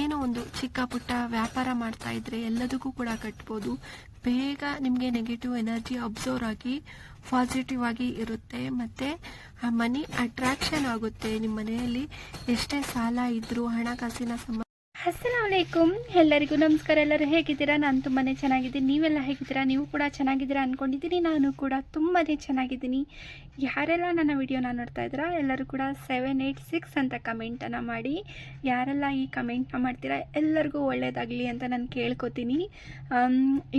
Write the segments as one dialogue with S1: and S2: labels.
S1: ಏನೋ ಒಂದು ಚಿಕ್ಕ ಪುಟ್ಟ ವ್ಯಾಪಾರ ಮಾಡ್ತಾ ಇದ್ರೆ ಎಲ್ಲದಕ್ಕೂ ಕೂಡ ಕಟ್ಬೋದು. ಬೇಗ ನಿಮಗೆ ನೆಗೆಟಿವ್ ಎನರ್ಜಿ ಅಬ್ಸರ್ವ್ ಆಗಿ ಪಾಸಿಟಿವ್ ಆಗಿ ಇರುತ್ತೆ. ಮತ್ತೆ ಮನಿ ಅಟ್ರಾಕ್ಷನ್ ಆಗುತ್ತೆ. ನಿಮ್ಮ ಮನೆಯಲ್ಲಿ ಎಷ್ಟೇ ಸಾಲ ಇದ್ರೂ, ಹಣಕಾಸಿನ ಸಮ
S2: ಅಸ್ಸಲಾಮಲೈಕುಮ್ ಎಲ್ಲರಿಗೂ ನಮಸ್ಕಾರ. ಎಲ್ಲರೂ ಹೇಗಿದ್ದೀರಾ? ನಾನು ತುಂಬಾ ಚೆನ್ನಾಗಿದ್ದೀನಿ. ನೀವೆಲ್ಲ ಹೇಗಿದ್ದೀರಾ? ನೀವು ಕೂಡ ಚೆನ್ನಾಗಿದ್ದೀರಾ ಅಂದ್ಕೊಂಡಿದ್ದೀನಿ ನಾನು ಕೂಡ ತುಂಬಾ ಚೆನ್ನಾಗಿದ್ದೀನಿ. ಯಾರೆಲ್ಲ ನನ್ನ ವಿಡಿಯೋನ ನೋಡ್ತಾ ಇದ್ದೀರಾ? ಎಲ್ಲರೂ ಕೂಡ ಸೆವೆನ್ ಏಯ್ಟ್ ಸಿಕ್ಸ್ ಅಂತ ಕಮೆಂಟನ್ನು ಮಾಡಿ. ಯಾರೆಲ್ಲ ಈ ಕಮೆಂಟ್ನ ಮಾಡ್ತೀರಾ? ಎಲ್ಲರಿಗೂ ಒಳ್ಳೆಯದಾಗಲಿ ಅಂತ ನಾನು ಕೇಳ್ಕೊತೀನಿ.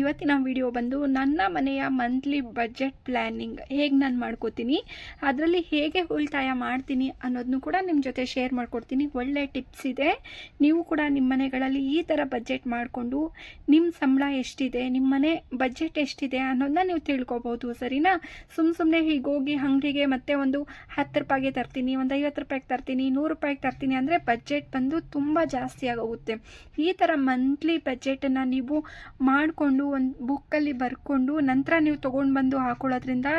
S2: ಇವತ್ತಿನ ವಿಡಿಯೋ ಬಂದು ನನ್ನ ಮನೆಯ ಮಂತ್ಲಿ ಬಜೆಟ್ ಪ್ಲ್ಯಾನಿಂಗ್ ಹೇಗೆ ನಾನು ಮಾಡ್ಕೋತೀನಿ, ಅದರಲ್ಲಿ ಹೇಗೆ ಉಳಿತಾಯ ಮಾಡ್ತೀನಿ ಅನ್ನೋದನ್ನು ಕೂಡ ನಿಮ್ಮ ಜೊತೆ ಶೇರ್ ಮಾಡ್ಕೊಡ್ತೀನಿ. ಒಳ್ಳೆ ಟಿಪ್ಸ್ ಇದೆ. ನೀವು ಕೂಡ ನಿಮ್ಮ ಮನೆಗಳಲ್ಲಿ ಈ ಥರ ಬಜೆಟ್ ಮಾಡಿಕೊಂಡು ನಿಮ್ಮ ಸಂಬಳ ಎಷ್ಟಿದೆ ನಿಮ್ಮ ಮನೆ ಬಜೆಟ್ ಎಷ್ಟಿದೆ ಅನ್ನೋದನ್ನ ನೀವು ತಿಳ್ಕೊಬೋದು, ಸರಿನಾ? ಸುಮ್ಮ ಸುಮ್ಮನೆ ಹೀಗೆ ಹೋಗಿ ಅಂಗಡಿಗೆ ಮತ್ತೆ ಒಂದು ಹತ್ತು ರೂಪಾಯಿಗೆ ತರ್ತೀನಿ, ಒಂದು ಐವತ್ತು ರೂಪಾಯಿಗೆ ತರ್ತೀನಿ, ನೂರು ರೂಪಾಯಿಗೆ ತರ್ತೀನಿ ಅಂದರೆ ಬಜೆಟ್ ಬಂದು ತುಂಬ ಜಾಸ್ತಿ ಆಗೋಗುತ್ತೆ. ಈ ಥರ ಮಂತ್ಲಿ ಬಜೆಟನ್ನು ನೀವು ಮಾಡಿಕೊಂಡು ಒಂದು ಬುಕ್ಕಲ್ಲಿ ಬರ್ಕೊಂಡು ನಂತರ ನೀವು ತೊಗೊಂಡು ಬಂದು ಹಾಕೊಳ್ಳೋದ್ರಿಂದ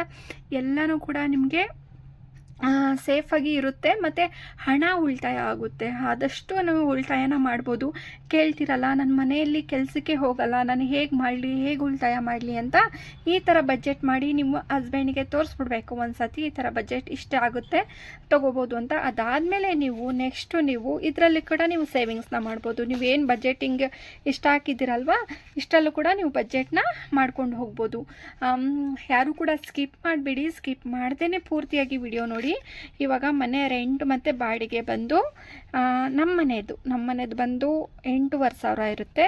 S2: ಎಲ್ಲನೂ ಕೂಡ ನಿಮಗೆ ಸೇಫಾಗಿ ಇರುತ್ತೆ ಮತ್ತು ಹಣ ಉಳಿತಾಯ ಆಗುತ್ತೆ. ಆದಷ್ಟು ನಾವು ಉಳಿತಾಯನ ಮಾಡ್ಬೋದು. ಕೇಳ್ತಿರಲ್ಲ ನನ್ನ ಮನೆಯಲ್ಲಿ ಕೆಲಸಕ್ಕೆ ಹೋಗಲ್ಲ, ನಾನು ಹೇಗೆ ಮಾಡಲಿ, ಹೇಗೆ ಉಳಿತಾಯ ಮಾಡಲಿ ಅಂತ ಈ ಥರ ಬಜೆಟ್ ಮಾಡಿ ನಿಮ್ಮ ಹಸ್ಬೆಂಡಿಗೆ ತೋರಿಸ್ಬಿಡ್ಬೇಕು. ಒಂದು ಸತಿ ಈ ಥರ ಬಜೆಟ್ ಇಷ್ಟ ಆಗುತ್ತೆ, ತೊಗೋಬೋದು ಅಂತ. ಅದಾದಮೇಲೆ ನೀವು ನೆಕ್ಸ್ಟು ನೀವು ಇದರಲ್ಲಿ ಕೂಡ ನೀವು ಸೇವಿಂಗ್ಸ್ನ ಮಾಡ್ಬೋದು. ಏನು ಬಜೆಟಿಂಗ್ ಇಷ್ಟ ಹಾಕಿದ್ದೀರಲ್ವ ಇಷ್ಟರಲ್ಲೂ ಕೂಡ ನೀವು ಬಜೆಟ್ನ ಮಾಡ್ಕೊಂಡು ಹೋಗ್ಬೋದು. ಯಾರು ಕೂಡ ಸ್ಕಿಪ್ ಮಾಡಿಬಿಡಿ ಸ್ಕಿಪ್ ಮಾಡ್ದೇ ಪೂರ್ತಿಯಾಗಿ ವಿಡಿಯೋ ನೋಡಿ. ಇವಾಗ ಮನೆ ರೆಂಟ್ ಮತ್ತು ಬಾಡಿಗೆ ಬಂದು ನಮ್ಮ ಮನೆಯದು ನಮ್ಮ ಮನೆದು ಬಂದು ಎಂಟೂವರೆ ಸಾವಿರ ಇರುತ್ತೆ.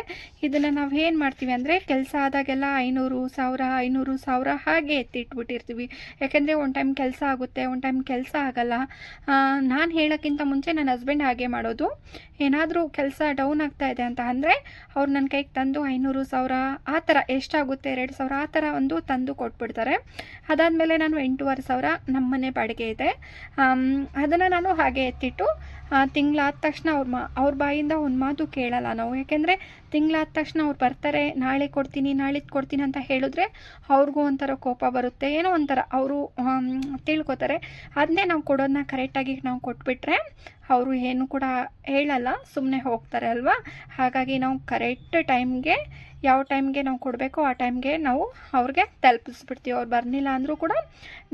S2: ಇದನ್ನು ನಾವು ಏನು ಮಾಡ್ತೀವಿ ಅಂದರೆ ಕೆಲಸ ಆದಾಗೆಲ್ಲ ಐನೂರು ಸಾವಿರ ಐನೂರು ಸಾವಿರ ಹಾಗೆ ಎತ್ತಿಟ್ಬಿಟ್ಟಿರ್ತೀವಿ. ಯಾಕೆಂದರೆ ಒಂದು ಟೈಮ್ ಕೆಲಸ ಆಗುತ್ತೆ, ಒಂದು ಟೈಮ್ ಕೆಲಸ ಆಗಲ್ಲ. ನಾನು ಹೇಳೋಕ್ಕಿಂತ ಮುಂಚೆ ನನ್ನ ಹಸ್ಬೆಂಡ್ ಹಾಗೆ ಮಾಡೋದು. ಏನಾದರೂ ಕೆಲಸ ಡೌನ್ ಆಗ್ತಾ ಇದೆ ಅಂತ ಅಂದರೆ ಅವ್ರು ನನ್ನ ಕೈಗೆ ತಂದು ಐನೂರು ಸಾವಿರ ಆ ಥರ ಎಷ್ಟಾಗುತ್ತೆ ಎರಡು ಸಾವಿರ ಆ ಥರ ಒಂದು ತಂದು ಕೊಟ್ಬಿಡ್ತಾರೆ. ಅದಾದಮೇಲೆ ನಾನು ಎಂಟೂವರೆ ಸಾವಿರ ನಮ್ಮ ಮನೆ ಬಾಡಿಗೆ ಇದೆ. ಅದನ್ನು ನಾನು ಹಾಗೆ ಎತ್ತಿಟ್ಟು ತಿಂಗಳಾದ ತಕ್ಷಣ ಅವ್ರ ಮಾ, ಅವ್ರ ಬಾಯಿಂದ ಒಂದು ಮಾತು ಕೇಳಲ್ಲ ನಾವು. ಯಾಕೆಂದರೆ ತಿಂಗಳಾದ ತಕ್ಷಣ ಅವ್ರು ಬರ್ತಾರೆ, ನಾಳೆ ಕೊಡ್ತೀನಿ ನಾಳೆ ಕೊಡ್ತೀನಿ ಅಂತ ಹೇಳಿದ್ರೆ ಅವ್ರಿಗೂ ಒಂಥರ ಕೋಪ ಬರುತ್ತೆ. ಏನೋ ಒಂಥರ ಅವರು ತಿಳ್ಕೊತಾರೆ. ಅದನ್ನೇ ನಾವು ಕೊಡೋದನ್ನ ಕರೆಕ್ಟಾಗಿ ನಾವು ಕೊಟ್ಬಿಟ್ರೆ ಅವರು ಏನು ಕೂಡ ಹೇಳಲ್ಲ ಸುಮ್ಮನೆ ಹೋಗ್ತಾರೆ ಅಲ್ವಾ? ಹಾಗಾಗಿ ನಾವು ಕರೆಕ್ಟ್ ಟೈಮ್ಗೆ ಯಾವ ಟೈಮ್ಗೆ ನಾವು ಕೊಡಬೇಕೋ ಆ ಟೈಮ್ಗೆ ನಾವು ಅವ್ರಿಗೆ ತಲುಪಿಸ್ಬಿಡ್ತೀವಿ. ಅವ್ರು ಬರಲಿಲ್ಲ ಅಂದರೂ ಕೂಡ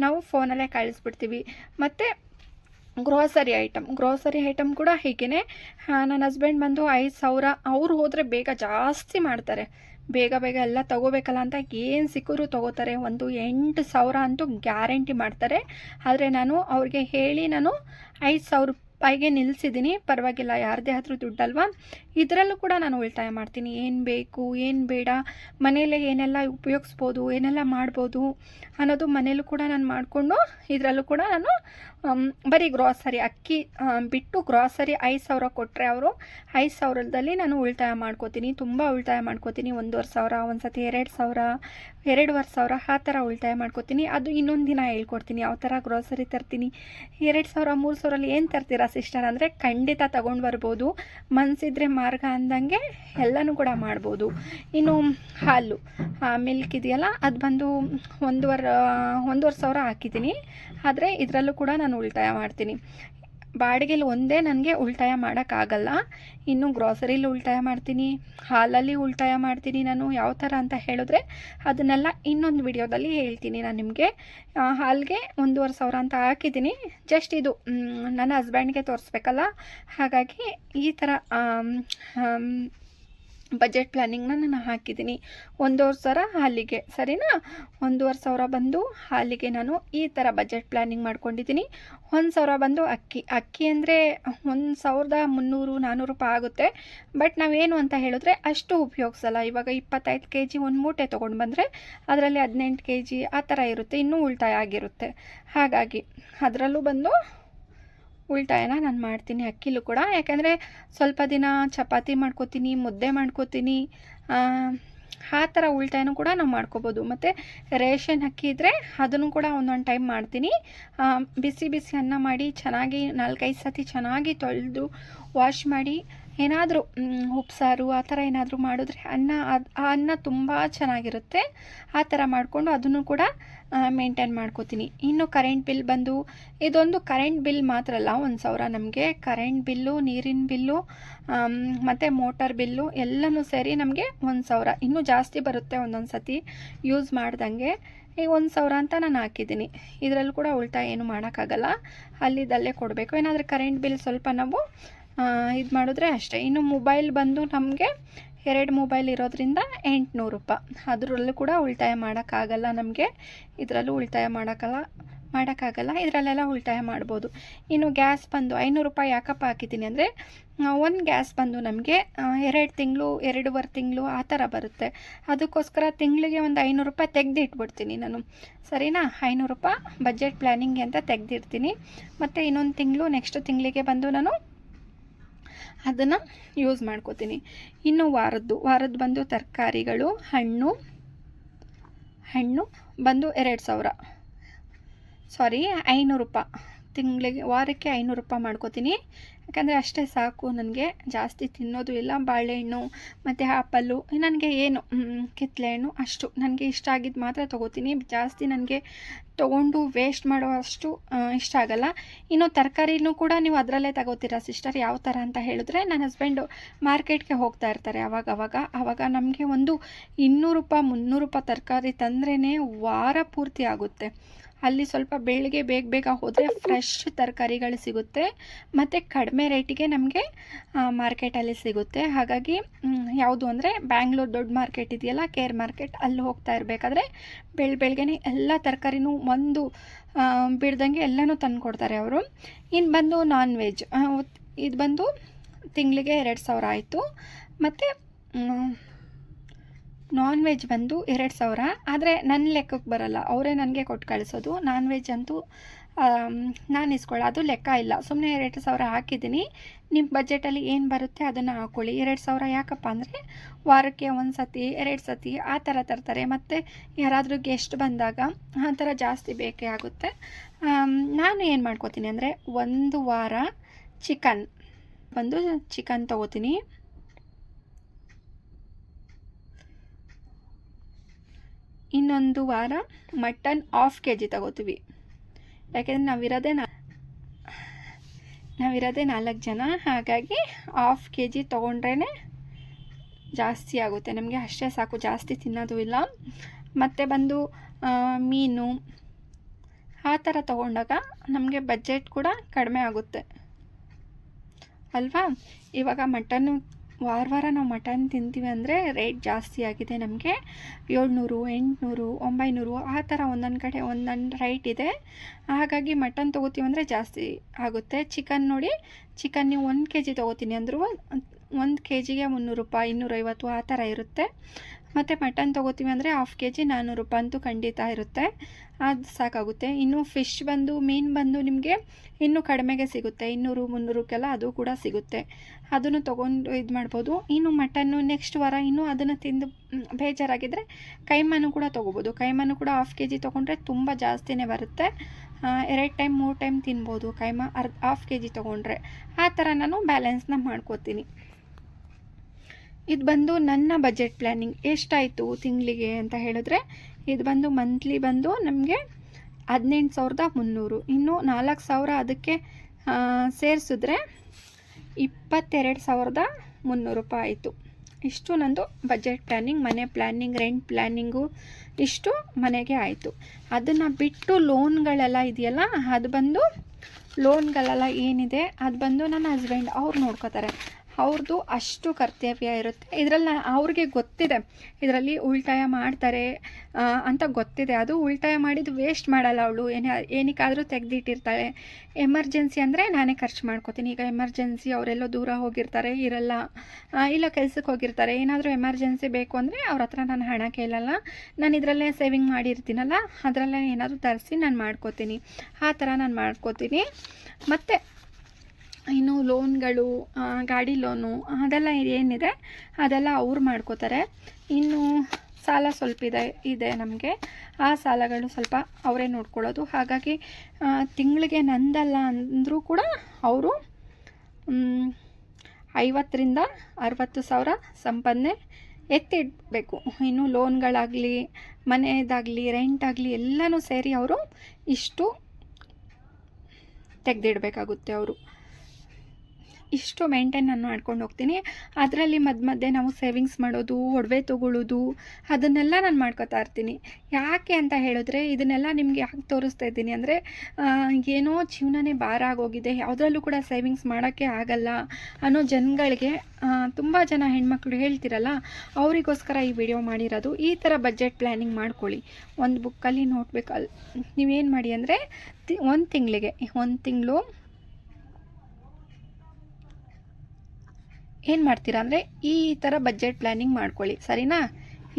S2: ನಾವು ಫೋನಲ್ಲೇ ಕಳಿಸ್ಬಿಡ್ತೀವಿ. ಮತ್ತು ಗ್ರೋಸರಿ ಐಟಮ್ ಗ್ರೋಸರಿ ಐಟಮ್ ಕೂಡ ಹೀಗೇನೆ ನನ್ನ ಹಸ್ಬೆಂಡ್ ಬಂದು ಐದು ಸಾವಿರ ಅವ್ರು ಹೋದರೆ ಬೇಗ ಜಾಸ್ತಿ ಮಾಡ್ತಾರೆ. ಬೇಗ ಬೇಗ ಎಲ್ಲ ತಗೋಬೇಕಲ್ಲ ಅಂತ ಏನು ಸಿಕ್ಕರೂ ತಗೋತಾರೆ. ಒಂದು ಎಂಟು ಸಾವಿರ ಅಂತೂ ಗ್ಯಾರಂಟಿ ಮಾಡ್ತಾರೆ. ಆದರೆ ನಾನು ಅವ್ರಿಗೆ ಹೇಳಿ ನಾನು ಐದು ಸಾವಿರ ರೂಪಾಯಿಗೆ ನಿಲ್ಲಿಸಿದ್ದೀನಿ ಪರವಾಗಿಲ್ಲ, ಯಾರದೇ ಆದರೂ ದುಡ್ಡಲ್ವಾ? ಇದರಲ್ಲೂ ಕೂಡ ನಾನು ಉಳಿತಾಯ ಮಾಡ್ತೀನಿ. ಏನು ಬೇಕು, ಏನು ಬೇಡ, ಮನೆಯಲ್ಲೇ ಏನೆಲ್ಲ ಉಪಯೋಗಿಸ್ಬೋದು, ಏನೆಲ್ಲ ಮಾಡ್ಬೋದು ಅನ್ನೋದು ಮನೇಲೂ ಕೂಡ ನಾನು ಮಾಡಿಕೊಂಡು, ಇದರಲ್ಲೂ ಕೂಡ ನಾನು ಬರೀ ಗ್ರಾಸರಿ ಅಕ್ಕಿ ಬಿಟ್ಟು ಗ್ರಾಸರಿ ಐದು ಸಾವಿರ ಕೊಟ್ಟರೆ ಅವರು ಐದು ಸಾವಿರದಲ್ಲಿ ನಾನು ಉಳಿತಾಯ ಮಾಡ್ಕೋತೀನಿ. ತುಂಬ ಉಳಿತಾಯ ಮಾಡ್ಕೋತೀನಿ. ಒಂದೂವರೆ ಸಾವಿರ ಒಂದು ಸತಿ ಎರಡು ಸಾವಿರ ಎರಡೂವರೆ ಸಾವಿರ ಆ ಥರ ಉಳಿತಾಯ ಮಾಡ್ಕೋತೀನಿ. ಅದು ಇನ್ನೊಂದು ದಿನ ಹೇಳ್ಕೊಡ್ತೀನಿ. ಯಾವ ಥರ ಗ್ರೋಸರಿ ತರ್ತೀನಿ. ಎರಡು ಸಾವಿರ ಮೂರು ಸಾವಿರಲ್ಲಿ ಏನು ತರ್ತೀರಾ ಸಿಸ್ಟರ್ ಅಂದರೆ ಖಂಡಿತ ತಗೊಂಡು ಬರ್ಬೋದು. ಮನಸ್ಸಿದ್ರೆ ಮಾರ್ಗ ಅಂದಂಗೆ ಎಲ್ಲನೂ ಕೂಡ ಮಾಡ್ಬೋದು. ಇನ್ನು ಹಾಲು ಮಿಲ್ಕ್ ಇದೆಯಲ್ಲ, ಅದು ಬಂದು ಒಂದುವರೆ ಒಂದೂವರೆ ಸಾವಿರ ಹಾಕಿದ್ದೀನಿ. ಆದರೆ ಇದರಲ್ಲೂ ಕೂಡ ನಾನು ಉಳಿತಾಯ ಮಾಡ್ತೀನಿ. ಬಾಡಿಗೆಲಿ ಒಂದೇ ನನಗೆ ಉಳಿತಾಯ ಮಾಡೋಕ್ಕಾಗಲ್ಲ. ಇನ್ನು ಗ್ರಾಸರಿಲಿ ಉಳಿತಾಯ ಮಾಡ್ತೀನಿ, ಹಾಲಲ್ಲಿ ಉಳಿತಾಯ ಮಾಡ್ತೀನಿ ನಾನು, ಯಾವ ಥರ ಅಂತ ಹೇಳಿದ್ರೆ ಅದನ್ನೆಲ್ಲ ಇನ್ನೊಂದು ವಿಡಿಯೋದಲ್ಲಿ ಹೇಳ್ತೀನಿ ನಾನು ನಿಮಗೆ. ಹಾಲಿಗೆ ಒಂದೂವರೆ ಸಾವಿರ ಅಂತ ಹಾಕಿದ್ದೀನಿ. ಜಸ್ಟ್ ಇದು ನನ್ನ ಹಸ್ಬೆಂಡ್ಗೆ ತೋರಿಸ್ಬೇಕಲ್ಲ? ಹಾಗಾಗಿ ಈ ಥರ ಬಜೆಟ್ ಪ್ಲ್ಯಾನಿಂಗ್ನ ನಾನು ಹಾಕಿದ್ದೀನಿ. ಒಂದೂವರೆ ಸಾವಿರ ಹಾಲಿಗೆ, ಸರಿನಾ? ಒಂದೂವರೆ ಸಾವಿರ ಬಂದು ಹಾಲಿಗೆ ನಾನು ಈ ಥರ ಬಜೆಟ್ ಪ್ಲ್ಯಾನಿಂಗ್ ಮಾಡ್ಕೊಂಡಿದ್ದೀನಿ. ಒಂದು ಸಾವಿರ ಬಂದು ಅಕ್ಕಿ. ಅಕ್ಕಿ ಅಂದರೆ ಒಂದು ಸಾವಿರದ ಮುನ್ನೂರು ನಾನ್ನೂರು ರೂಪಾಯಿ ಆಗುತ್ತೆ. ಬಟ್ ನಾವೇನು ಅಂತ ಹೇಳಿದ್ರೆ ಅಷ್ಟು ಉಪಯೋಗಿಸಲ್ಲ. ಇವಾಗ ಇಪ್ಪತ್ತೈದು ಕೆ ಜಿ ಒಂದು ಮೂಟೆ ತೊಗೊಂಡು ಬಂದರೆ ಅದರಲ್ಲಿ ಹದಿನೆಂಟು ಕೆ ಜಿ ಆ ಥರ ಇರುತ್ತೆ. ಇನ್ನೂ ಉಳಿತಾಯ ಆಗಿರುತ್ತೆ. ಹಾಗಾಗಿ ಅದರಲ್ಲೂ ಬಂದು ಉಳಿತಾಯನ ನಾನು ಮಾಡ್ತೀನಿ ಅಕ್ಕಿಲೂ ಕೂಡ. ಯಾಕೆಂದರೆ ಸ್ವಲ್ಪ ದಿನ ಚಪಾತಿ ಮಾಡ್ಕೋತೀನಿ, ಮುದ್ದೆ ಮಾಡ್ಕೋತೀನಿ, ಆ ಥರ ಉಳಿತಾಯನೂ ಕೂಡ ನಾವು ಮಾಡ್ಕೋಬೋದು. ಮತ್ತು ರೇಷನ್ ಅಕ್ಕಿ ಇದ್ದರೆ ಅದನ್ನು ಕೂಡ ಒಂದೊಂದು ಟೈಮ್ ಮಾಡ್ತೀನಿ. ಬಿಸಿ ಬಿಸಿ ಅನ್ನ ಮಾಡಿ ಚೆನ್ನಾಗಿ ನಾಲ್ಕೈದು ಸತಿ ಚೆನ್ನಾಗಿ ತೊಳೆದು ವಾಶ್ ಮಾಡಿ ಏನಾದರೂ ಉಪ್ಸಾರು ಆ ಥರ ಏನಾದರೂ ಮಾಡಿದ್ರೆ ಅನ್ನ, ಅದು, ಆ ಅನ್ನ ತುಂಬ ಚೆನ್ನಾಗಿರುತ್ತೆ. ಆ ಥರ ಮಾಡಿಕೊಂಡು ಅದನ್ನು ಕೂಡ ಮೇಂಟೈನ್ ಮಾಡ್ಕೋತೀನಿ. ಇನ್ನು ಕರೆಂಟ್ ಬಿಲ್ ಬಂದು, ಇದೊಂದು ಕರೆಂಟ್ ಬಿಲ್ ಮಾತ್ರ ಅಲ್ಲ, ಒಂದು ಸಾವಿರ ನಮಗೆ. ಕರೆಂಟ್ ಬಿಲ್ಲು ನೀರಿನ ಬಿಲ್ಲು ಮತ್ತು ಮೋಟರ್ ಬಿಲ್ಲು ಎಲ್ಲನೂ ಸೇರಿ ನಮಗೆ ಒಂದು ಸಾವಿರ. ಇನ್ನೂ ಜಾಸ್ತಿ ಬರುತ್ತೆ ಒಂದೊಂದು ಸತಿ ಯೂಸ್ ಮಾಡ್ದಂಗೆ. ಈಗ ಒಂದು ಸಾವಿರ ಅಂತ ನಾನು ಹಾಕಿದ್ದೀನಿ. ಇದರಲ್ಲೂ ಕೂಡ ಉಳಿತಾಯ ಏನು ಮಾಡೋಕ್ಕಾಗಲ್ಲ. ಅಲ್ಲಿದ್ದಲ್ಲೇ ಕೊಡಬೇಕು. ಏನಾದರೂ ಕರೆಂಟ್ ಬಿಲ್ ಸ್ವಲ್ಪ ನಾವು ಇದು ಮಾಡಿದ್ರೆ ಅಷ್ಟೇ. ಇನ್ನು ಮೊಬೈಲ್ ಬಂದು ನಮಗೆ ಎರಡು ಮೊಬೈಲ್ ಇರೋದ್ರಿಂದ ಎಂಟುನೂರು ರೂಪಾಯಿ. ಅದರಲ್ಲೂ ಕೂಡ ಉಳಿತಾಯ ಮಾಡೋಕ್ಕಾಗಲ್ಲ ನಮಗೆ. ಇದರಲ್ಲೂ ಉಳಿತಾಯ ಮಾಡೋಕ್ಕಲ್ಲ ಮಾಡೋಕ್ಕಾಗಲ್ಲ. ಇದರಲ್ಲೆಲ್ಲ ಉಳಿತಾಯ ಮಾಡ್ಬೋದು. ಇನ್ನು ಗ್ಯಾಸ್ ಬಂದು ಐನೂರು ರೂಪಾಯಿ ಯಾಕಪ್ಪ ಹಾಕಿದ್ದೀನಿ ಅಂದರೆ ಒಂದು ಗ್ಯಾಸ್ ಬಂದು ನಮಗೆ ಎರಡು ತಿಂಗಳು, ಎರಡೂವರೆ ತಿಂಗಳು ಆ ಥರ ಬರುತ್ತೆ. ಅದಕ್ಕೋಸ್ಕರ ತಿಂಗಳಿಗೆ ಒಂದು ಐನೂರು ರೂಪಾಯಿ ತೆಗೆದಿಟ್ಬಿಡ್ತೀನಿ ನಾನು. ಸರಿನಾ? ಐನೂರು ರೂಪಾಯಿ ಬಜೆಟ್ ಪ್ಲ್ಯಾನಿಂಗ್ ಅಂತ ತೆಗೆದಿರ್ತೀನಿ ಮತ್ತು ಇನ್ನೊಂದು ತಿಂಗಳು ನೆಕ್ಸ್ಟ್ ತಿಂಗಳಿಗೆ ಬಂದು ನಾನು ಅದನ್ನು ಯೂಸ್ ಮಾಡ್ಕೋತೀನಿ. ಇನ್ನು ವಾರದ್ದು ವಾರದ್ದು ಬಂದು ತರಕಾರಿಗಳು, ಹಣ್ಣು ಹಣ್ಣು ಬಂದು ಎರಡು ಸಾವಿರ. ಸಾರಿ ಐನೂರು ರೂಪಾಯಿ. ತಿಂಗಳಿಗೆ ವಾರಕ್ಕೆ ಐನೂರು ರೂಪಾಯಿ ಮಾಡ್ಕೋತೀನಿ. ಯಾಕಂದರೆ ಅಷ್ಟೇ ಸಾಕು ನನಗೆ. ಜಾಸ್ತಿ ತಿನ್ನೋದು ಇಲ್ಲ, ಬಾಳೆಹಣ್ಣು, ಮತ್ತು ಆಪಲ್ಲು, ನನಗೆ ಏನು ಕಿತ್ತಲೆ ಕಿತ್ತಳೆ ಹಣ್ಣು ಅಷ್ಟು. ನನಗೆ ಇಷ್ಟ ಆಗಿದ್ದು ಮಾತ್ರ ತೊಗೋತೀನಿ. ಜಾಸ್ತಿ ನನಗೆ ತೊಗೊಂಡು ವೇಸ್ಟ್ ಮಾಡೋ ಅಷ್ಟು ಇಷ್ಟ ಆಗಲ್ಲ. ಇನ್ನು ತರಕಾರಿನೂ ಕೂಡ ನೀವು ಅದರಲ್ಲೇ ತಗೋತೀರಾ ಸಿಸ್ಟರ್ ಯಾವ ಥರ ಅಂತ ಹೇಳಿದ್ರೆ ನನ್ನ ಹಸ್ಬೆಂಡು ಮಾರ್ಕೆಟ್ಗೆ ಹೋಗ್ತಾ ಇರ್ತಾರೆ ಅವಾಗ ಅವಾಗ. ಆವಾಗ ನಮಗೆ ಒಂದು ಇನ್ನೂರು ರೂಪಾಯಿ, ಮುನ್ನೂರು ರೂಪಾಯಿ ತರಕಾರಿ ತಂದ್ರೇ ವಾರ ಪೂರ್ತಿ ಆಗುತ್ತೆ. ಅಲ್ಲಿ ಸ್ವಲ್ಪ ಬೆಳಗ್ಗೆ ಬೇಗ ಬೇಗ ಹೋದರೆ ಫ್ರೆಶ್ ತರಕಾರಿಗಳು ಸಿಗುತ್ತೆ. ಮತ್ತು ಕಡಿಮೆ ರೇಟಿಗೆ ನಮಗೆ ಮಾರ್ಕೆಟಲ್ಲಿ ಸಿಗುತ್ತೆ. ಹಾಗಾಗಿ ಯಾವುದು ಅಂದರೆ ಬ್ಯಾಂಗ್ಳೂರು ದೊಡ್ಡ ಮಾರ್ಕೆಟ್ ಇದೆಯಲ್ಲ ಕೇರ್ ಮಾರ್ಕೆಟ್ ಅಲ್ಲಿ ಹೋಗ್ತಾ ಇರಬೇಕಾದ್ರೆ ಬೆಳ್ ಬೆಳಗ್ಗೆನೆ ಎಲ್ಲ ತರಕಾರಿನೂ ಒಂದು ಬಿಡ್ದಂಗೆ ಎಲ್ಲನೂ ತಂದು ಕೊಡ್ತಾರೆ ಅವರು. ಇನ್ನು ಬಂದು ನಾನ್ ವೆಜ್ ಇದು ಬಂದು ತಿಂಗಳಿಗೆ ಎರಡು ಸಾವಿರ ಆಯಿತು. ಮತ್ತು ನಾನ್ ವೆಜ್ ಬಂದು ಎರಡು ಸಾವಿರ. ಆದರೆ ನನ್ನ ಲೆಕ್ಕಕ್ಕೆ ಬರಲ್ಲ. ಅವರೇ ನನಗೆ ಕೊಟ್ಟು ಕಳಿಸೋದು. ನಾನ್ ವೆಜ್ ಅಂತೂ ನಾನು ಇಸ್ಕೊಳ್ಳೋ, ಅದು ಲೆಕ್ಕ ಇಲ್ಲ. ಸುಮ್ಮನೆ ಎರಡು ಸಾವಿರ ಹಾಕಿದ್ದೀನಿ. ನಿಮ್ಮ ಬಜೆಟಲ್ಲಿ ಏನು ಬರುತ್ತೆ ಅದನ್ನು ಹಾಕ್ಕೊಳ್ಳಿ ಎರಡು ಸಾವಿರ ಯಾಕಪ್ಪ ಅಂದರೆ, ವಾರಕ್ಕೆ ಒಂದು ಸತಿ ಎರಡು ಸತಿ ಆ ಥರ ತರ್ತಾರೆ. ಮತ್ತು ಯಾರಾದರೂ ಗೆಸ್ಟ್ ಬಂದಾಗ ಆ ಥರ ಜಾಸ್ತಿ ಬೇಕೇ ಆಗುತ್ತೆ. ನಾನು ಏನು ಮಾಡ್ಕೋತೀನಿ ಅಂದರೆ, ಒಂದು ವಾರ ಚಿಕನ್ ಬಂದು ಚಿಕನ್ ತೊಗೋತೀನಿ. ಇನ್ನೊಂದು ವಾರ ಮಟನ್ ಹಾಫ್ ಕೆ ಜಿ ತಗೋತೀವಿ. ಯಾಕೆಂದರೆ ನಾವಿರೋದೇ ನಾ ನಾವಿರೋದೇ ನಾಲ್ಕು ಜನ, ಹಾಗಾಗಿ ಆಫ್ ಕೆ ಜಿ ತೊಗೊಂಡ್ರೇ ಜಾಸ್ತಿ ಆಗುತ್ತೆ. ನಮಗೆ ಅಷ್ಟೇ ಸಾಕು, ಜಾಸ್ತಿ ತಿನ್ನೋದು ಇಲ್ಲ. ಮತ್ತು ಬಂದು ಮೀನು, ಆ ಥರ ತೊಗೊಂಡಾಗ ನಮಗೆ ಬಜೆಟ್ ಕೂಡ ಕಡಿಮೆ ಆಗುತ್ತೆ. ಅಲ್ವಾ? ಇವಾಗ ಮಟನ್ನು ವಾರ ವಾರ ನಾವು ಮಟನ್ ತಿಂತೀವಿ ಅಂದರೆ ರೇಟ್ ಜಾಸ್ತಿ ಆಗಿದೆ ನಮಗೆ. ಏಳ್ನೂರು, ಎಂಟುನೂರು, ಒಂಬೈನೂರು, ಆ ಥರ ಒಂದೊಂದು ಕಡೆ ಒಂದೊಂದು ರೈಟ್ ಇದೆ. ಹಾಗಾಗಿ ಮಟನ್ ತೊಗೋತೀವಿ ಅಂದರೆ ಜಾಸ್ತಿ ಆಗುತ್ತೆ. ಚಿಕನ್ ನೋಡಿ ಚಿಕನ್ ನೀವು ಒಂದು ಕೆ ಜಿ ತೊಗೋತೀನಿ ಅಂದರೂ ಒಂದು ಕೆ ಜಿಗೆ ಮುನ್ನೂರು ರೂಪಾಯಿ, ಇನ್ನೂರೈವತ್ತು ಆ ಥರ ಇರುತ್ತೆ. ಮತ್ತು ಮಟನ್ ತೊಗೋತೀವಿ ಅಂದರೆ ಹಾಫ್ ಕೆ ಜಿ ನಾನ್ನೂರು ರೂಪಾಯಿ ಅಂತೂ ಖಂಡಿತ ಇರುತ್ತೆ. ಅದು ಸಾಕಾಗುತ್ತೆ. ಇನ್ನು ಫಿಶ್ ಬಂದು, ಮೀನು ಬಂದು ನಿಮಗೆ ಇನ್ನೂ ಕಡಿಮೆಗೆ ಸಿಗುತ್ತೆ. ಇನ್ನೂರು, ಮುನ್ನೂರಕ್ಕೆಲ್ಲ ಅದು ಕೂಡ ಸಿಗುತ್ತೆ. ಅದನ್ನು ತೊಗೊಂಡು ಇದು ಮಾಡ್ಬೋದು. ಇನ್ನು ಮಟನ್ನು ನೆಕ್ಸ್ಟ್ ವಾರ ಇನ್ನೂ ಅದನ್ನು ತಿಂದು ಬೇಜಾರಾಗಿದ್ದರೆ ಕೈಮಾನು ಕೂಡ ತೊಗೋಬೋದು. ಕೈಮಾನು ಕೂಡ ಹಾಫ್ ಕೆ ಜಿ ತೊಗೊಂಡ್ರೆ ತುಂಬ ಜಾಸ್ತಿನೇ ಬರುತ್ತೆ. ಎರಡು ಟೈಮ್ ಮೂರು ಟೈಮ್ ತಿನ್ಬೋದು ಕೈಮಾ, ಅರ್ಧ ಹಾಫ್ ಕೆ ಜಿ ತೊಗೊಂಡ್ರೆ. ಆ ಥರ ನಾನು ಬ್ಯಾಲೆನ್ಸ್ನ ಮಾಡ್ಕೋತೀನಿ. ಇದು ಬಂದು ನನ್ನ ಬಜೆಟ್ ಪ್ಲ್ಯಾನಿಂಗ್ ಎಷ್ಟಾಯಿತು ತಿಂಗಳಿಗೆ ಅಂತ ಹೇಳಿದ್ರೆ, ಇದು ಬಂದು ಮಂತ್ಲಿ ಬಂದು ನಮಗೆ ಹದಿನೆಂಟು ಸಾವಿರದ ಮುನ್ನೂರು. ಇನ್ನು ನಾಲ್ಕು ಸಾವಿರ ಅದಕ್ಕೆ ಸೇರಿಸಿದ್ರೆ ಇಪ್ಪತ್ತೆರಡು ಸಾವಿರದ ಮುನ್ನೂರು ರೂಪಾಯಿ ಆಯಿತು. ಇಷ್ಟು ನಂದು ಬಜೆಟ್ ಪ್ಲ್ಯಾನಿಂಗ್ ಮನೆ ಪ್ಲ್ಯಾನಿಂಗ್ ರೆಂಟ್ ಪ್ಲ್ಯಾನಿಂಗು ಇಷ್ಟು ಮನೆಗೆ ಆಯಿತು. ಅದನ್ನು ಬಿಟ್ಟು ಲೋನ್ಗಳೆಲ್ಲ ಇದೆಯಲ್ಲ, ಅದು ಬಂದು ಲೋನ್ಗಳೆಲ್ಲ ಏನಿದೆ, ಅದು ಬಂದು ನನ್ನ ಹಸ್ಬೆಂಡ್ ಅವ್ರು ನೋಡ್ಕೋತಾರೆ. ಅವ್ರದ್ದು ಅಷ್ಟು ಕರ್ತವ್ಯ ಇರುತ್ತೆ. ಇದರಲ್ಲಿ ಅವ್ರಿಗೆ ಗೊತ್ತಿದೆ. ಇದರಲ್ಲಿ ಉಳಿತಾಯ ಮಾಡ್ತಾರೆ ಅಂತ ಗೊತ್ತಿದೆ. ಅದು ಉಳಿತಾಯ ಮಾಡಿದ್ದು ವೇಸ್ಟ್ ಮಾಡಲ್ಲ ಅವಳು. ಏನೇ ಏನಕ್ಕಾದರೂ ತೆಗೆದಿಟ್ಟಿರ್ತಾಳೆ. ಎಮರ್ಜೆನ್ಸಿ ಅಂದರೆ ನಾನೇ ಖರ್ಚು ಮಾಡ್ಕೋತೀನಿ. ಈಗ ಎಮರ್ಜೆನ್ಸಿ ಅವರೆಲ್ಲೋ ದೂರ ಹೋಗಿರ್ತಾರೆ, ಇರಲ್ಲ. ಇಲ್ಲ ಕೆಲಸಕ್ಕೆ ಹೋಗಿರ್ತಾರೆ. ಏನಾದರೂ ಎಮರ್ಜೆನ್ಸಿ ಬೇಕು ಅಂದರೆ ಅವ್ರ ಹತ್ರ ನಾನು ಹಣ ಕೇಳಲ್ಲ. ನಾನು ಇದರಲ್ಲೇ ಸೇವಿಂಗ್ ಮಾಡಿರ್ತೀನಲ್ಲ, ಅದರಲ್ಲೇ ಏನಾದರೂ ತರಿಸಿ ನಾನು ಮಾಡ್ಕೋತೀನಿ. ಆ ಥರ ನಾನು ಮಾಡ್ಕೋತೀನಿ. ಮತ್ತು ಇನ್ನು ಲೋನ್ಗಳು ಗಾಡಿ ಲೋನು, ಅದೆಲ್ಲ ಏನಿದೆ, ಅದೆಲ್ಲ ಅವ್ರು ಮಾಡ್ಕೋತಾರೆ. ಇನ್ನು ಸಾಲ ಸ್ವಲ್ಪ ಇದೆ ಇದೆ ನಮಗೆ. ಆ ಸಾಲಗಳು ಸ್ವಲ್ಪ ಅವರೇ ನೋಡ್ಕೊಳ್ಳೋದು. ಹಾಗಾಗಿ ತಿಂಗಳಿಗೆ ನಂದಲ್ಲ ಅಂದರೂ ಕೂಡ ಅವರು ಐವತ್ತರಿಂದ ಅರವತ್ತು ಸಾವಿರ ಸಂಪಾದನೆ ಎತ್ತಿಡಬೇಕು. ಇನ್ನು ಲೋನ್ಗಳಾಗಲಿ ಮನೆಯದಾಗಲಿ ರೆಂಟ್ ಆಗಲಿ ಎಲ್ಲನೂ ಸೇರಿ ಅವರು ಇಷ್ಟು ತೆಗೆದಿಡಬೇಕಾಗುತ್ತೆ ಅವರು. ಇಷ್ಟು ಮೇಂಟೈನ್ ನಾನು ಮಾಡ್ಕೊಂಡು ಹೋಗ್ತೀನಿ. ಅದರಲ್ಲಿ ಮಧ್ಯ ಮಧ್ಯೆ ನಾವು ಸೇವಿಂಗ್ಸ್ ಮಾಡೋದು, ಒಡವೆ ತೊಗೊಳ್ಳೋದು ಅದನ್ನೆಲ್ಲ ನಾನು ಮಾಡ್ಕೋತಾ ಇರ್ತೀನಿ. ಯಾಕೆ ಅಂತ ಹೇಳಿದ್ರೆ ಇದನ್ನೆಲ್ಲ ನಿಮ್ಗೆ ಯಾಕೆ ತೋರಿಸ್ತಾ ಇದ್ದೀನಿ ಅಂದರೆ ಏನೋ ಜೀವನನೇ ಭಾರ ಆಗೋಗಿದೆ. ಯಾವುದ್ರಲ್ಲೂ ಕೂಡ ಸೇವಿಂಗ್ಸ್ ಮಾಡೋಕ್ಕೆ ಆಗಲ್ಲ ಅನ್ನೋ ಜನಗಳಿಗೆ ತುಂಬ ಜನ ಹೆಣ್ಮಕ್ಳು ಹೇಳ್ತಿರಲ್ಲ, ಅವರಿಗೋಸ್ಕರ ಈ ವಿಡಿಯೋ ಮಾಡಿರೋದು. ಈ ಥರ ಬಜೆಟ್ ಪ್ಲ್ಯಾನಿಂಗ್ ಮಾಡ್ಕೊಳ್ಳಿ. ಒಂದು ಬುಕ್ಕಲ್ಲಿ ನೋಡಬೇಕಲ್ ನೀವೇನು ಮಾಡಿ ಅಂದರೆ ಒಂದು ತಿಂಗಳಿಗೆ, ಒಂದು ತಿಂಗಳು ಏನು ಮಾಡ್ತೀರಾ ಅಂದರೆ ಈ ಥರ ಬಜೆಟ್ ಪ್ಲ್ಯಾನಿಂಗ್ ಮಾಡ್ಕೊಳ್ಳಿ, ಸರಿನಾ?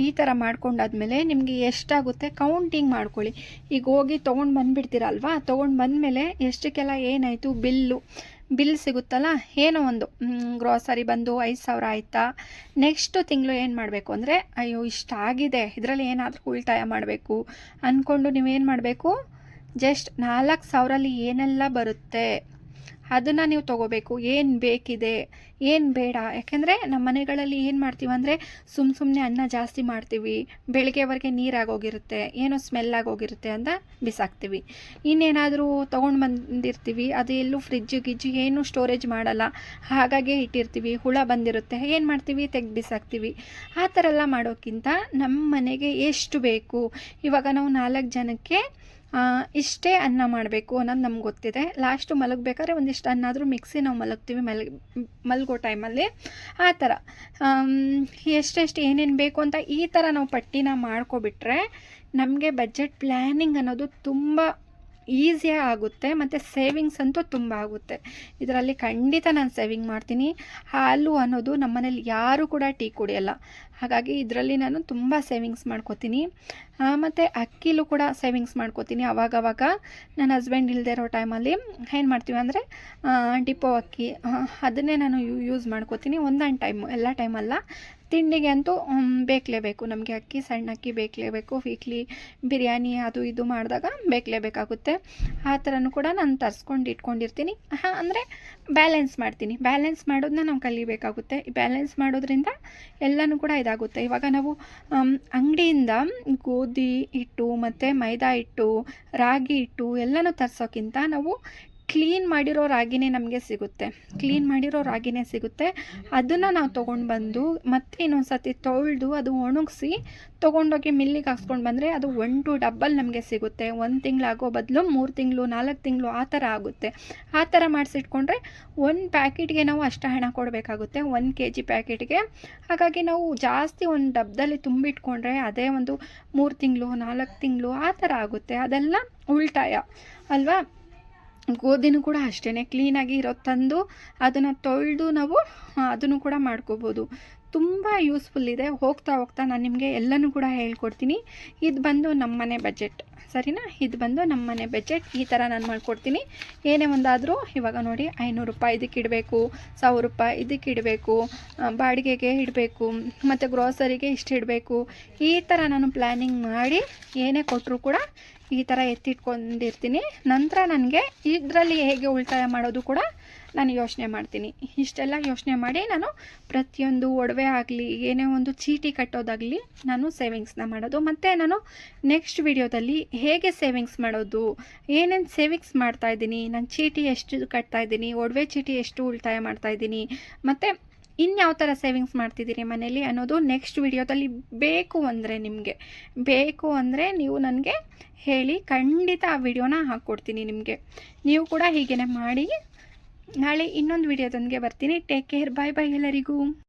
S2: ಈ ಥರ ಮಾಡ್ಕೊಂಡಾದ್ಮೇಲೆ ನಿಮಗೆ ಎಷ್ಟಾಗುತ್ತೆ ಕೌಂಟಿಂಗ್ ಮಾಡ್ಕೊಳ್ಳಿ. ಈಗ ಹೋಗಿ ತೊಗೊಂಡು ಬಂದುಬಿಡ್ತೀರಲ್ವಾ ತೊಗೊಂಡು ಬಂದಮೇಲೆ ಎಷ್ಟಕ್ಕೆಲ್ಲ ಏನಾಯಿತು? ಬಿಲ್ಲು. ಬಿಲ್ ಸಿಗುತ್ತಲ್ಲ? ಏನೋ ಒಂದು ಗ್ರೋಸರಿ ಬಂದು ಐದು ಸಾವಿರ ಆಯಿತಾ? ನೆಕ್ಸ್ಟು ತಿಂಗಳು ಏನು ಮಾಡಬೇಕು ಅಂದರೆ, ಅಯ್ಯೋ ಇಷ್ಟಾಗಿದೆ ಇದರಲ್ಲಿ ಏನಾದರೂ ಉಳಿತಾಯ ಮಾಡಬೇಕು. ಅಂದ್ಕೊಂಡು ನೀವೇನು ಮಾಡಬೇಕು? ಜಸ್ಟ್ ನಾಲ್ಕು ಸಾವಿರಲ್ಲಿ ಏನೆಲ್ಲ ಬರುತ್ತೆ? ಅದನ್ನು ನೀವು ತೊಗೋಬೇಕು. ಏನು ಬೇಕಿದೆ? ಏನು ಬೇಡ? ಯಾಕೆಂದರೆ ನಮ್ಮ ಮನೆಗಳಲ್ಲಿ ಏನು ಮಾಡ್ತೀವಿ ಅಂದರೆ ಸುಮ್ಮ ಸುಮ್ಮನೆ ಅನ್ನ ಜಾಸ್ತಿ ಮಾಡ್ತೀವಿ. ಬೆಳಗ್ಗೆವರೆಗೆ ನೀರಾಗೋಗಿರುತ್ತೆ. ಏನೋ ಸ್ಮೆಲ್ ಆಗೋಗಿರುತ್ತೆ ಅಂತ ಬಿಸಾಕ್ತೀವಿ. ಇನ್ನೇನಾದರೂ ತೊಗೊಂಡು ಬಂದಿರ್ತೀವಿ. ಅದು ಎಲ್ಲೂ ಫ್ರಿಜ್ ಗಿಜ್ಜು ಏನು ಸ್ಟೋರೇಜ್ ಮಾಡಲ್ಲ. ಹಾಗಾಗಿ ಇಟ್ಟಿರ್ತೀವಿ. ಹುಳ ಬಂದಿರುತ್ತೆ. ಏನು ಮಾಡ್ತೀವಿ? ತೆಗ್ದು ಬಿಸಾಕ್ತೀವಿ. ಆ ಥರ ಎಲ್ಲ ಮಾಡೋಕ್ಕಿಂತ ನಮ್ಮ ಮನೆಗೆ ಎಷ್ಟು ಬೇಕು? ಇವಾಗ ನಾವು ನಾಲ್ಕು ಜನಕ್ಕೆ ಇಷ್ಟೇ ಅನ್ನ ಮಾಡಬೇಕು ಅನ್ನೋದು ನಮ್ಗೆ ಗೊತ್ತಿದೆ. ಲಾಸ್ಟು ಮಲಗಬೇಕಾದ್ರೆ ಒಂದಿಷ್ಟು ಅನ್ನ ಆದರೂ ಮಿಕ್ಸಿ ನಾವು ಮಲಗ್ತೀವಿ ಮಲಗಿ ಮಲಗೋ ಟೈಮಲ್ಲಿ ಆ ಥರ. ಎಷ್ಟೆಷ್ಟು ಏನೇನು ಬೇಕು ಅಂತ ಈ ಥರ ನಾವು ಪಟ್ಟಿನ ಮಾಡ್ಕೊಬಿಟ್ರೆ ನಮಗೆ ಬಜೆಟ್ ಪ್ಲ್ಯಾನಿಂಗ್ ಅನ್ನೋದು ತುಂಬ ಈಸಿಯಾಗಿ ಆಗುತ್ತೆ, ಮತ್ತು ಸೇವಿಂಗ್ಸ್ ಅಂತೂ ತುಂಬ ಆಗುತ್ತೆ. ಇದರಲ್ಲಿ ಖಂಡಿತ ನಾನು ಸೇವಿಂಗ್ ಮಾಡ್ತೀನಿ. ಹಾಲು ಅನ್ನೋದು ನಮ್ಮ ಮನೇಲಿ ಯಾರೂ ಕೂಡ ಟೀ ಕುಡಿಯಲ್ಲ. ಹಾಗಾಗಿ ಇದರಲ್ಲಿ ನಾನು ತುಂಬ ಸೇವಿಂಗ್ಸ್ ಮಾಡ್ಕೋತೀನಿ. ಮತ್ತು ಅಕ್ಕಿಲೂ ಕೂಡ ಸೇವಿಂಗ್ಸ್ ಮಾಡ್ಕೋತೀನಿ ಅವಾಗವಾಗ. ನನ್ನ ಹಸ್ಬೆಂಡ್ ಇಲ್ಲದೆ ಇರೋ ಟೈಮಲ್ಲಿ ಏನು ಮಾಡ್ತೀವಿ ಅಂದರೆ ಡಿಪೋ ಅಕ್ಕಿ ಅದನ್ನೇ ನಾನು ಯೂಸ್ ಮಾಡ್ಕೋತೀನಿ. ಒಂದೊಂದು ಟೈಮು ಎಲ್ಲ ಟೈಮಲ್ಲ ತಿಂಡಿಗೆ ಅಂತೂ ಬೇಕಲೇಬೇಕು. ನಮಗೆ ಅಕ್ಕಿ, ಸಣ್ಣ ಅಕ್ಕಿ ಬೇಕಲೇಬೇಕು. ವೀಕ್ಲಿ ಬಿರಿಯಾನಿ ಅದು ಇದು ಮಾಡಿದಾಗ ಬೇಕಲೇಬೇಕಾಗುತ್ತೆ. ಆ ಥರನೂ ಕೂಡ ನಾನು ತರಿಸ್ಕೊಂಡು ಇಟ್ಕೊಂಡಿರ್ತೀನಿ. ಹಾಂ ಅಂದರೆ ಬ್ಯಾಲೆನ್ಸ್ ಮಾಡ್ತೀನಿ. ಬ್ಯಾಲೆನ್ಸ್ ಮಾಡೋದನ್ನ ನಾವು ಕಲಿಬೇಕಾಗುತ್ತೆ. ಬ್ಯಾಲೆನ್ಸ್ ಮಾಡೋದ್ರಿಂದ ಎಲ್ಲನೂ ಕೂಡ ಇದಾಗುತ್ತೆ. ಇವಾಗ ನಾವು ಅಂಗಡಿಯಿಂದ ಗೋಧಿ ಹಿಟ್ಟು ಮತ್ತು ಮೈದಾ ಹಿಟ್ಟು, ರಾಗಿ ಹಿಟ್ಟು ಎಲ್ಲನೂ ತರಿಸೋಕ್ಕಿಂತ ನಾವು ಕ್ಲೀನ್ ಮಾಡಿರೋ ರಾಗಿನೇ ನಮಗೆ ಸಿಗುತ್ತೆ. ಕ್ಲೀನ್ ಮಾಡಿರೋ ರಾಗಿನೇ ಸಿಗುತ್ತೆ. ಅದನ್ನು ನಾವು ತೊಗೊಂಡು ಬಂದು ಮತ್ತೆ ಇನ್ನೊಂದು ಸತಿ ತೊಳೆದು ಅದು ಒಣಗಿಸಿ ತೊಗೊಂಡೋಗಿ ಮಿಲ್ಲಿಗೆ ಹಾಕ್ಸ್ಕೊಂಡು ಬಂದರೆ ಅದು ಒನ್ ಟು ಡಬ್ಬಲ್ ನಮಗೆ ಸಿಗುತ್ತೆ. ಒಂದು ತಿಂಗಳಾಗೋ ಬದಲು ಮೂರು ತಿಂಗಳು, ನಾಲ್ಕು ತಿಂಗಳು ಆ ಥರ ಆಗುತ್ತೆ. ಆ ಥರ ಮಾಡಿಸಿಟ್ಕೊಂಡ್ರೆ ಒಂದು ಪ್ಯಾಕೆಟ್ಗೆ ನಾವು ಅಷ್ಟು ಹಣ ಕೊಡಬೇಕಾಗುತ್ತೆ, ಒಂದು ಕೆ ಜಿ ಪ್ಯಾಕೆಟ್ಗೆ. ಹಾಗಾಗಿ ನಾವು ಜಾಸ್ತಿ ಒಂದು ಡಬ್ಬದಲ್ಲಿ ತುಂಬಿಟ್ಕೊಂಡ್ರೆ ಅದೇ ಒಂದು ಮೂರು ತಿಂಗಳು, ನಾಲ್ಕು ತಿಂಗಳು ಆ ಥರ ಆಗುತ್ತೆ. ಅದೆಲ್ಲ ಉಳಿತಾಯ ಅಲ್ವಾ? ಗೋಧಿನೂ ಕೂಡ ಅಷ್ಟೇ ಕ್ಲೀನಾಗಿ ಇರೋ ತಂದು ಅದನ್ನು ತೊಳೆದು ನಾವು ಅದನ್ನು ಕೂಡ ಮಾಡ್ಕೋಬೋದು. ತುಂಬ ಯೂಸ್ಫುಲ್ ಇದೆ. ಹೋಗ್ತಾ ಹೋಗ್ತಾ ನಾನು ನಿಮಗೆ ಎಲ್ಲನೂ ಕೂಡ ಹೇಳ್ಕೊಡ್ತೀನಿ. ಇದು ಬಂದು ನಮ್ಮನೆ ಬಜೆಟ್. ಸರಿನಾ? ಇದು ಬಂದು ನಮ್ಮನೆ ಬಜೆಟ್. ಈ ಥರ ನಾನು ಮಾಡ್ಕೊಡ್ತೀನಿ. ಏನೇ ಒಂದಾದರೂ ಇವಾಗ ನೋಡಿ ಐನೂರು ರೂಪಾಯಿ ಇದಕ್ಕೆ ಇಡಬೇಕು, ಸಾವಿರ ರೂಪಾಯಿ ಇದಕ್ಕೆ ಇಡಬೇಕು ಬಾಡಿಗೆಗೆ ಇಡಬೇಕು, ಮತ್ತು ಗ್ರೋಸರಿಗೆ ಇಷ್ಟು ಇಡಬೇಕು. ಈ ಥರ ನಾನು ಪ್ಲ್ಯಾನಿಂಗ್ ಮಾಡಿ ಏನೇ ಕೊಟ್ಟರೂ ಕೂಡ ಈ ಥರ ಎತ್ತಿಟ್ಕೊಂಡಿರ್ತೀನಿ. ನಂತರ ನನಗೆ ಇದರಲ್ಲಿ ಹೇಗೆ ಉಳಿತಾಯ ಮಾಡೋದು ಕೂಡ ನಾನು ಯೋಚನೆ ಮಾಡ್ತೀನಿ. ಇಷ್ಟೆಲ್ಲ ಯೋಚನೆ ಮಾಡಿ ನಾನು ಪ್ರತಿಯೊಂದು ಒಡವೆ ಆಗಲಿ, ಏನೇ ಒಂದು ಚೀಟಿ ಕಟ್ಟೋದಾಗಲಿ ನಾನು ಸೇವಿಂಗ್ಸ್ನ ಮಾಡೋದು. ಮತ್ತು ನಾನು ನೆಕ್ಸ್ಟ್ ವಿಡಿಯೋದಲ್ಲಿ ಹೇಗೆ ಸೇವಿಂಗ್ಸ್ ಮಾಡೋದು, ಏನೇನು ಸೇವಿಂಗ್ಸ್ ಮಾಡ್ತಾಯಿದ್ದೀನಿ ನಾನು ಚೀಟಿ ಎಷ್ಟು ಕಟ್ತಾಯಿದ್ದೀನಿ ಒಡವೆ ಚೀಟಿ ಎಷ್ಟು ಉಳಿತಾಯ ಮಾಡ್ತಾ ಇದ್ದೀನಿ, ಮತ್ತು ಇನ್ಯಾವ ಥರ ಸೇವಿಂಗ್ಸ್ ಮಾಡ್ತಿದ್ದೀರಿ ಮನೇಲಿ ಅನ್ನೋದು ನೆಕ್ಸ್ಟ್ ವಿಡಿಯೋದಲ್ಲಿ ಬೇಕು ಅಂದರೆ ನಿಮಗೆ. ಬೇಕು ಅಂದರೆ ನೀವು ನನಗೆ ಹೇಳಿ ಖಂಡಿತ ಆ ವಿಡಿಯೋನ ಹಾಕ್ಕೊಡ್ತೀನಿ ನಿಮಗೆ. ನೀವು ಕೂಡ ಹೀಗೇ ಮಾಡಿ. ನಾಳೆ ಇನ್ನೊಂದು ವಿಡಿಯೋದೊಂದಿಗೆ ಬರ್ತೀನಿ. ಟೇಕ್ ಕೇರ್ ಬಾಯ್ ಬಾಯ್ ಎಲ್ಲರಿಗೂ.